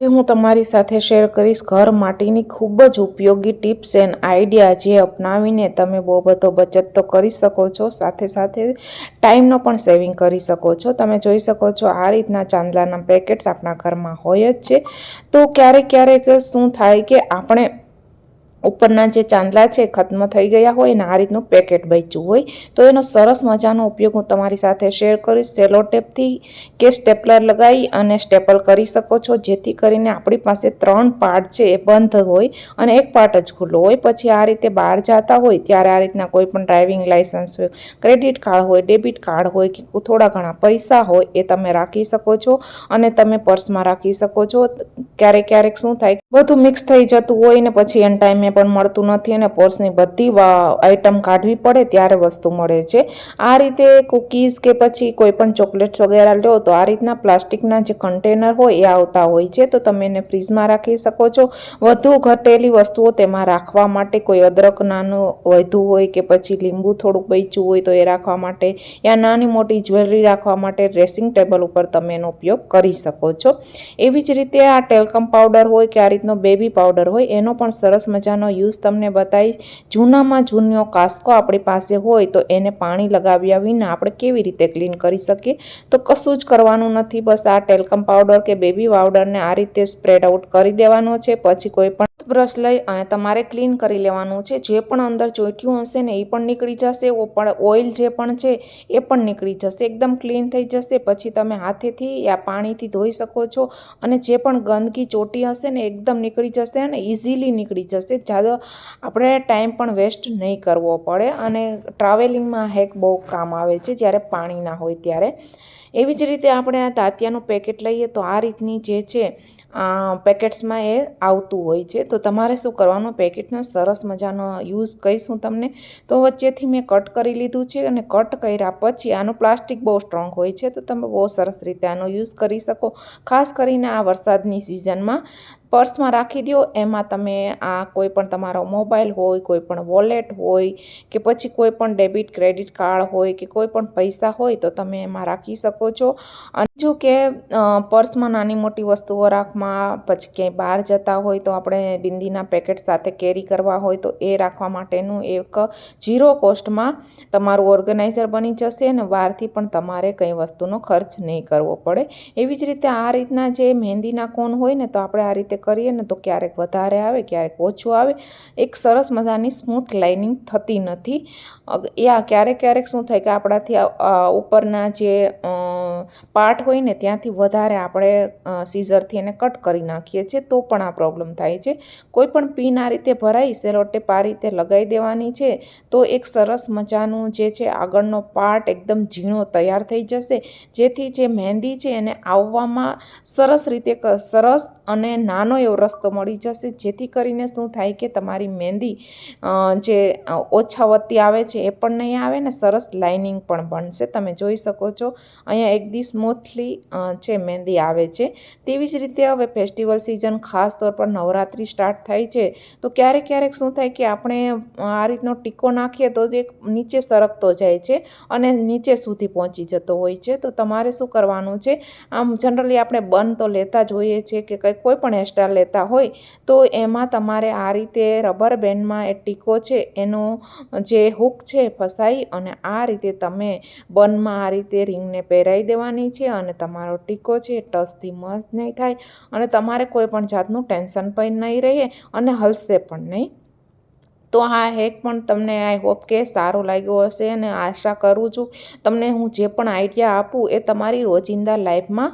આજે હું તમારી સાથે શેર કરીશ. ઘર માટેની ખૂબ જ ઉપયોગી ટિપ્સ એન્ડ આઈડિયા જે અપનાવીને તમે બહુ બધો બચત તો કરી શકો છો. સાથે સાથે ટાઈમનો પણ સેવિંગ કરી શકો છો. તમે જોઈ શકો છો આ રીતના ચાંદલાના પેકેટ્સ આપણા ઘરમાં હોય જ છે. તો ક્યારેક ક્યારેક શું થાય કે આપણે ઉપરના જે ચાંદલા છે ખત્મ થઈ ગયા હોય ને આ રીતનું પેકેટ બચ્યું હોય, તો એનો સરસ મજાનો ઉપયોગ હું તમારી સાથે શેર કરીશ. સેલો ટેપથી કે સ્ટેપલર લગાવી અને સ્ટેપલ કરી શકો છો, જેથી કરીને આપણી પાસે ત્રણ પાર્ટ છે, એ બંધ હોય અને એક પાર્ટ જ ખુલ્લો હોય. પછી આ રીતે બહાર જતા હોય, ત્યારે આ રીતના કોઈ પણ ડ્રાઇવિંગ લાઇસન્સ હોય ક્રેડિટ કાર્ડ હોય, ડેબિટ કાર્ડ હોય કે થોડા ઘણા પૈસા હોય, એ તમે રાખી શકો છો અને તમે પર્સમાં રાખી શકો છો. ક્યારેક ક્યારેક શું થાય, બધું મિક્સ થઈ જતું હોય ને પછી એન ટાઈમે પણ મળતું નથી અને પોર્સની બધી આઈટમ કાઢવી પડે ત્યારે વસ્તુ મળે છે. આ રીતે કૂકીઝ કે પછી કોઈ પણ ચોકલેટ્સ વગેરે લો તો આ રીતના પ્લાસ્ટિકના જે કન્ટેનર હોય એ આવતા હોય છે. તો તમે એને ફ્રીજમાં રાખી શકો છો. વધુ ઘટેલી વસ્તુઓ તેમાં રાખવા માટે કોઈ અદરક નાનું વધુ હોય કે પછી લીંબુ થોડુંક બચ્યું હોય તો એ રાખવા માટે યા નાની મોટી જ્વેલરી રાખવા માટે ડ્રેસિંગ ટેબલ ઉપર તમે એનો ઉપયોગ કરી શકો છો. એવી જ રીતે આ ટેલકમ પાવડર હોય કે આ રીતનો બેબી પાવડર હોય એનો પણ સરસ મજાનો યુઝ તમને બતાવીશ. જૂનામાં જૂનો કાસ્કો આપણી પાસે હોય તો એને પાણી લગાવ્યા વિના આપણે કેવી રીતે ક્લીન કરી શકીએ? તો કશું જ કરવાનું નથી. બસ આ ટેલ્કમ પાવડર કે બેબી પાવડરને આ રીતે સ્પ્રેડ આઉટ કરી દેવાનો છે. પછી કોઈ પણ બ્રશ લઈ અને તમારે ક્લીન કરી લેવાનું છે. જે પણ અંદર ચોટ્યું હશે ને એ પણ નીકળી જશે. ઓઇલ જે પણ છે એ પણ નીકળી જશે. એકદમ ક્લીન થઈ જશે. પછી તમે હાથેથી યા પાણીથી ધોઈ શકો છો અને જે પણ ગંદકી ચોટી હશે ને એકદમ નીકળી જશે અને ઇઝીલી નીકળી જશે. જાદો આપણે ટાઈમ પણ વેસ્ટ નહીં કરવો પડે અને ટ્રાવેલિંગમાં હેક બહુ કામ આવે છે જ્યારે પાણી ના હોય ત્યારે. એવી જ રીતે આપણે આ તાતિયાનું પેકેટ લઈએ તો આ રીતની જે છે પેકેટ્સમાં એ આવતું હોય છે. તો તમારે શું કરવાનું? પેકેટનો સરસ મજાનો યુઝ કહીશ હું તમને. તો વચ્ચેથી મેં કટ કરી લીધું છે અને કટ કર્યા પછી આનું પ્લાસ્ટિક બહુ સ્ટ્રોંગ હોય છે. તો તમે બહુ સરસ રીતે આનો યુઝ કરી શકો. ખાસ કરીને આ વરસાદની સિઝનમાં પર્સમાં રાખી દો એમાં તમે આ કોઈ પણ તમારો મોબાઈલ હોય, કોઈ પણ વોલેટ હોય કે પછી કોઈ પણ ડેબિટ, ક્રેડિટ કાર્ડ હોય કે કોઈ પણ પૈસા હોય તો તમે એમાં રાખી શકો છો. અને જો કે પર્સમાં નાની મોટી વસ્તુઓ રાખમાં પછી ક્યાંય બહાર જતા હોય તો આપણે બિંદીના પેકેટ સાથે કેરી કરવા હોય તો એ રાખવા માટેનું એક ઝીરો કોસ્ટમાં તમારું ઓર્ગેનાઇઝર બની જશે અને બહારથી પણ તમારે કંઈ વસ્તુનો ખર્ચ નહીં કરવો પડે. એવી જ રીતે આ રીતના જે મહેંદીના કોન હોય ને તો આપણે આ રીતે કરીએ ને તો ક્યારેક વધારે આવે, ક્યારેક ઓછું આવે. એક સરસ મજાની સ્મૂથ લાઇનિંગ થતી નથી. યા ક્યારેક ક્યારેક શું થાય કે આપણાથી ઉપરના જે પાર્ટ હોય ને ત્યાંથી વધારે આપણે સીઝરથી એને કટ કરી નાખીએ છીએ, તો પણ આ પ્રોબ્લેમ થાય છે. કોઈ પણ પીન આ રીતે ભરાઈ સેલોટેપ આ રીતે લગાવી દેવાની છે, તો એક સરસ મજાનું જે છે આગળનો પાર્ટ એકદમ ઝીણો તૈયાર થઈ જશે. જેથી જે મહેંદી છે એને આવવામાં સરસ રીતે સરસ અને નાનો એવો રસ્તો મળી જશે. જેથી કરીને શું થાય કે તમારી મહેંદી જે ઓછા વત્તી આવે છે એ પણ નહીં આવે ને સરસ લાઇનિંગ પણ બનશે. તમે જોઈ શકો છો, અહીંયા એકદી સ્મૂથલી છે, મહેંદી આવે છે. તેવી જ રીતે હવે ફેસ્ટિવલ સિઝન ખાસ તौर પર નવરાત્રિ સ્ટાર્ટ થાય છે. તો ક્યારેક ક્યારેક શું થાય કે આપણે આ રીતનો ટીકો નાખીએ તો તે નીચે સરકતો જાય છે અને નીચે સુધી પહોંચી જતો હોય છે. તો તમારે શું કરવાનું છે? આમ જનરલી આપણે બન તો લેતા જ હોઈએ છીએ કે કંઈ, કોઈ પણ હેરસ્ટાઈલ લેતા હોય, તો એમાં તમારે આ રીતે રબર બેન્ડમાં એ ટીકો છે, એનો જે હૂક છે ફસાઈ અને આ રીતે તમે બનમાં આ રીતે રિંગને પહેરાવી દેવાની. છે અને તમારો ટીકો છે ટસથી મસ્ત નહીં થાય અને તમારે કોઈ પણ જાતનું ટેન્શન પણ નહીં રહે અને હલશે પણ નહીં. તો આ હેક પણ તમને આઈ હોપ કે સારો લાગ્યો હશે અને આશા કરું છું તમને હું જે પણ આઈડિયા આપું એ તમારી રોજિંદા લાઈફમાં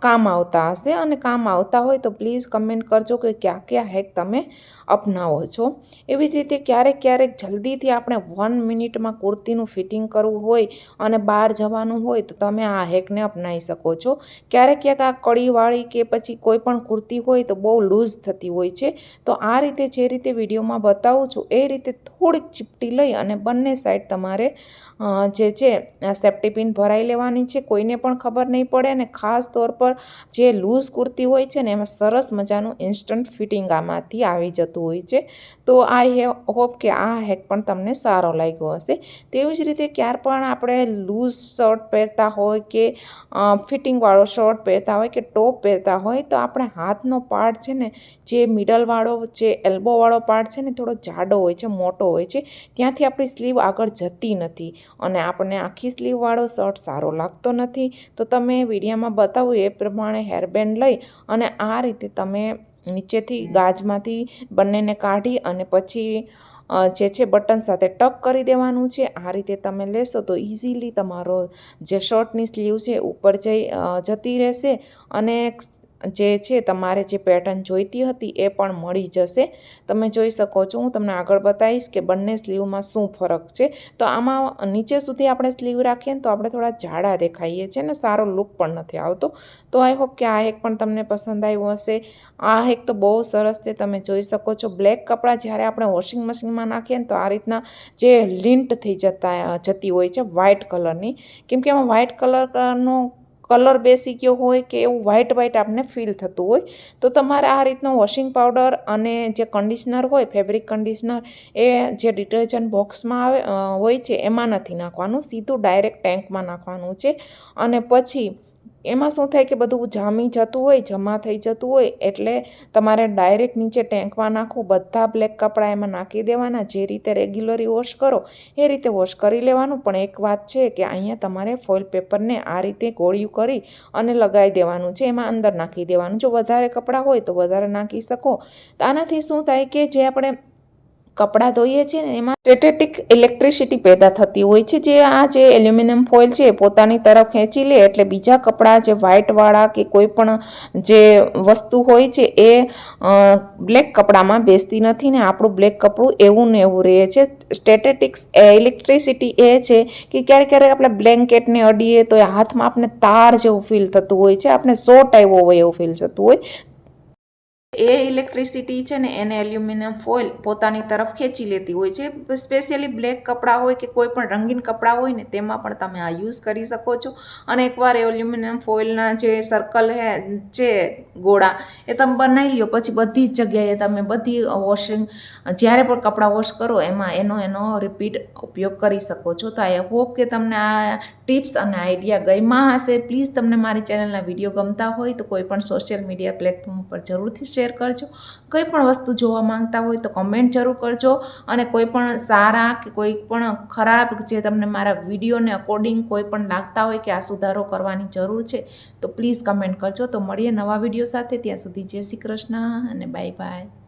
કામ આવતા હશે અને કામ આવતા હોય તો પ્લીઝ કમેન્ટ કરજો કે ક્યાં ક્યાં હેક તમે અપનાવો છો. એવી જ રીતે ક્યારેક ક્યારેક જલ્દીથી આપણે વન મિનિટમાં કુર્તીનું ફિટિંગ કરવું હોય અને બહાર જવાનું હોય તો તમે આ હેકને અપનાવી શકો છો. ક્યારેક ક્યાંક આ કડીવાળી કે પછી કોઈ પણ કુર્તી હોય તો બહુ લૂઝ થતી હોય છે. તો આ રીતે જે રીતે વિડીયોમાં બતાવું છું એ રીતે થોડીક ચીપટી લઈ અને બંને સાઈડ તમારે જે છે સેફ્ટી પિન ભરાઈ લેવાની છે. કોઈને પણ ખબર નહીં પડે અને ખાસ તौर પર જે લૂઝ કુર્તી હોય છે ને, એમાં સરસ મજાનું ઇન્સ્ટન્ટ ફિટિંગ આમાંથી આવી જતું હોય છે. તો આઈ હોપ કે આ હેક પણ તમને સારો લાગ્યો હશે. તેવી જ રીતે ક્યાર પણ આપણે લૂઝ શર્ટ પહેરતા હોય કે ફિટિંગવાળો શર્ટ પહેરતા હોય કે ટોપ પહેરતા હોય, તો આપણે હાથનો પાર્ટ છે ને, જે મિડલવાળો જે એલ્બોવાળો પાર્ટ છે ને, થોડો જાડો હોય છે, મોટો હોય છે, ત્યાંથી આપણી સ્લીવ આગળ જતી નથી અને આપણને આખી સ્લીવવાળો શર્ટ સારો લાગતો નથી. તો તમે વિડીયામાં બતાવું એ પ્રમાણે હેરબેન્ડ લઈ અને આ રીતે તમે નીચેથી ગાજમાંથી બંનેને કાઢી અને પછી જે છે બટન સાથે ટક કરી દેવાનું છે. આ રીતે તમે લેશો તો ઇઝીલી તમારો જે શર્ટની સ્લીવ છે ઉપર જઈ જતી રહેશે અને જે છે, તમારે જે પેટર્ન જોઈતી હતી એ પણ મળી જશે. તમે જોઈ શકો છો, હું તમને આગળ બતાવીશ કે બંને સ્લીવમાં શું ફરક છે. તો આમાં નીચે સુધી આપણે સ્લીવ રાખીએ ને તો આપણે થોડા જાડા દેખાઈએ છીએ ને, સારો લુક પણ નથી આવતો. તો આઈ હોપ કે આ એક પણ તમને પસંદ આવ્યું હશે. આ એક તો બહુ સરસ છે, તમે જોઈ શકો છો. બ્લેક કપડાં જ્યારે આપણે વોશિંગ મશીનમાં નાખીએ ને તો આ રીતના જે લિન્ટ થઈ જતા, જતી હોય છે વ્હાઇટ કલરની કેમ કે એમાં વ્હાઇટ કલરનો કલર બેસી ગયો હોય કે એવું વ્હાઇટ વ્હાઇટ આપને ફીલ થતું હોય, તો તમારે આ રીતનો વોશિંગ પાવડર અને જે કન્ડિશનર હોય ફેબ્રિક કન્ડિશનર એ જે ડિટર્જન્ટ બોક્સમાં આવે હોય છે, એમાં નથી નાખવાનું. સીધું ડાયરેક્ટ ટેન્કમાં નાખવાનું છે. અને પછી એમાં શું થાય કે બધું જામી જતું હોય, જમા થઈ જતું હોય, એટલે તમારે ડાયરેક્ટ નીચે ટેન્કમાં નાખવું બધા બ્લેક કપડાં એમાં નાખી દેવાના, જે રીતે રેગ્યુલરી વોશ કરો, એ રીતે વોશ કરી લેવાનું. પણ એક વાત છે કે અહીંયા તમારે ફોઇલ પેપરને આ રીતે ગોળિયું કરી અને લગાવી દેવાનું છે, એમાં અંદર નાખી દેવાનું. જો વધારે કપડાં હોય તો વધારે નાખી શકો. આનાથી શું થાય કે જે આપણે કપડાં ધોઈએ છીએ ને, એમાં સ્ટેટેટિક ઇલેક્ટ્રિસિટી પેદા થતી હોય છે. જે આ જે એલ્યુમિનિયમ ફોઇલ છે એ પોતાની તરફ ખેંચી લે, એટલે બીજા કપડાં જે વ્હાઇટવાળા કે કોઈ પણ જે વસ્તુ હોય છે એ બ્લેક કપડામાં બેસતી નથી ને, આપણું બ્લેક કપડું એવું ને એવું રહે છે. સ્ટેટેટિક્સ ઇલેક્ટ્રિસિટી એ છે કે ક્યારેક ક્યારેક આપણે બ્લેન્કેટને અડીએ તો એ હાથમાં આપણે તાર જેવું ફીલ થતું હોય છે. આપણે શોર્ટ આવ્યો હોય એવું ફીલ થતું હોય. એ ઇલેક્ટ્રિસિટી છે ને એને એલ્યુમિનિયમ ફોઇલ પોતાની તરફ ખેંચી લેતી હોય છે. સ્પેશિયલી બ્લેક કપડાં હોય કે કોઈ પણ રંગીન કપડાં હોય ને તેમાં પણ તમે આ યુઝ કરી શકો છો. અને એકવાર એલ્યુમિનિયમ ફોઇલના જે સર્કલ હે છે ગોળા, એ તમે બનાવી લ્યો. પછી બધી જ જગ્યાએ તમે બધી વોશિંગ, જ્યારે પણ કપડાં વોશ કરો, એમાં એનો એનો રિપીટ ઉપયોગ કરી શકો છો. તો આઈ હોપ કે તમને આ ટિપ્સ અને આઈડિયા ગઈમાં હશે. પ્લીઝ તમને મારી ચેનલના વીડિયો ગમતા હોય તો કોઈ પણ સોશિયલ મીડિયા પ્લેટફોર્મ પર જરૂરથી શેર કરજો. કંઈ પણ વસ્તુ જોવા માંગતા હોય તો કમેન્ટ જરૂર કરજો અને કોઈ પણ સારા કે કોઈ પણ ખરાબ જે તમને મારા વિડીયોને અકોર્ડિંગ કોઈ પણ લાગતા હોય કે આ સુધારો કરવાની જરૂર છે, તો પ્લીઝ કમેન્ટ કરજો. તો મળીએ નવા વીડિયો સાથે. ત્યાં સુધી જય શ્રી કૃષ્ણ અને બાય બાય